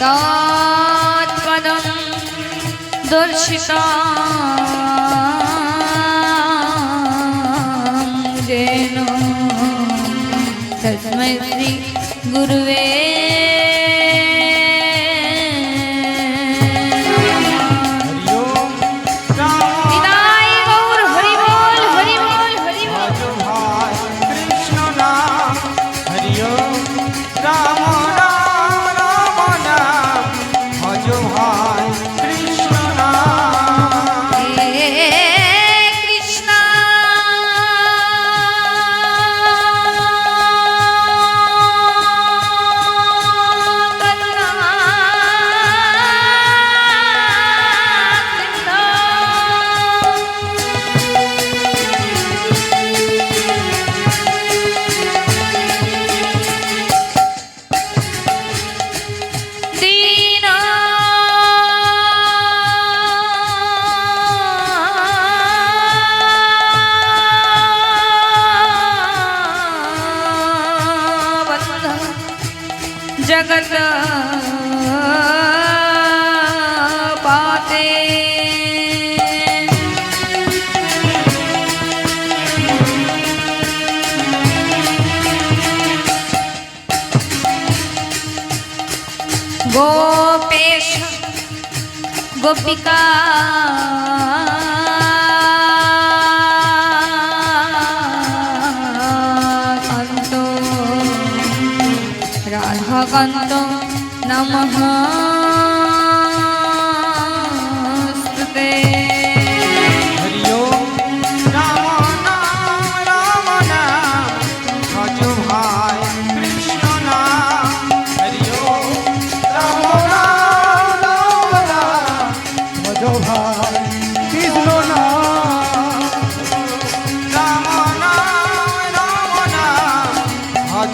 तत्पदं दर्शिता। जेनो तस्मै श्री गुरुवे গোপেশ গোপিকা। কান্ত রাধাকান্ত নমঃ।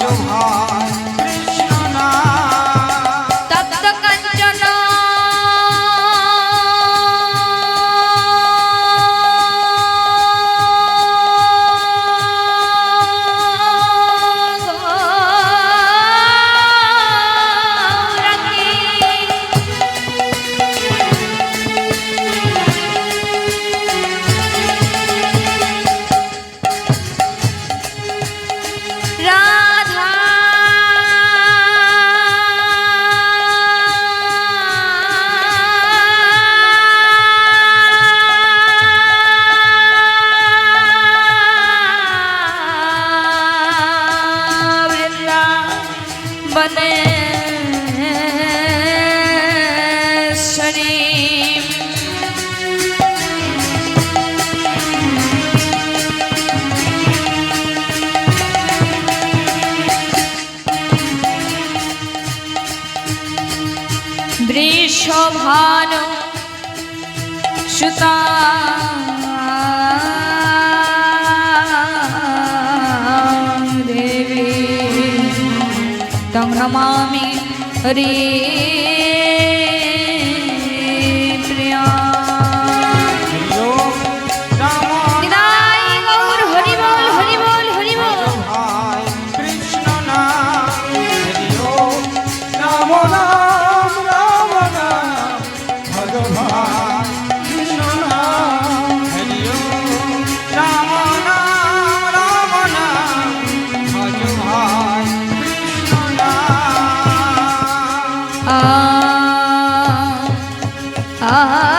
yo জীবনে বৃষভানু সুতা नमामि हरे ah, ah.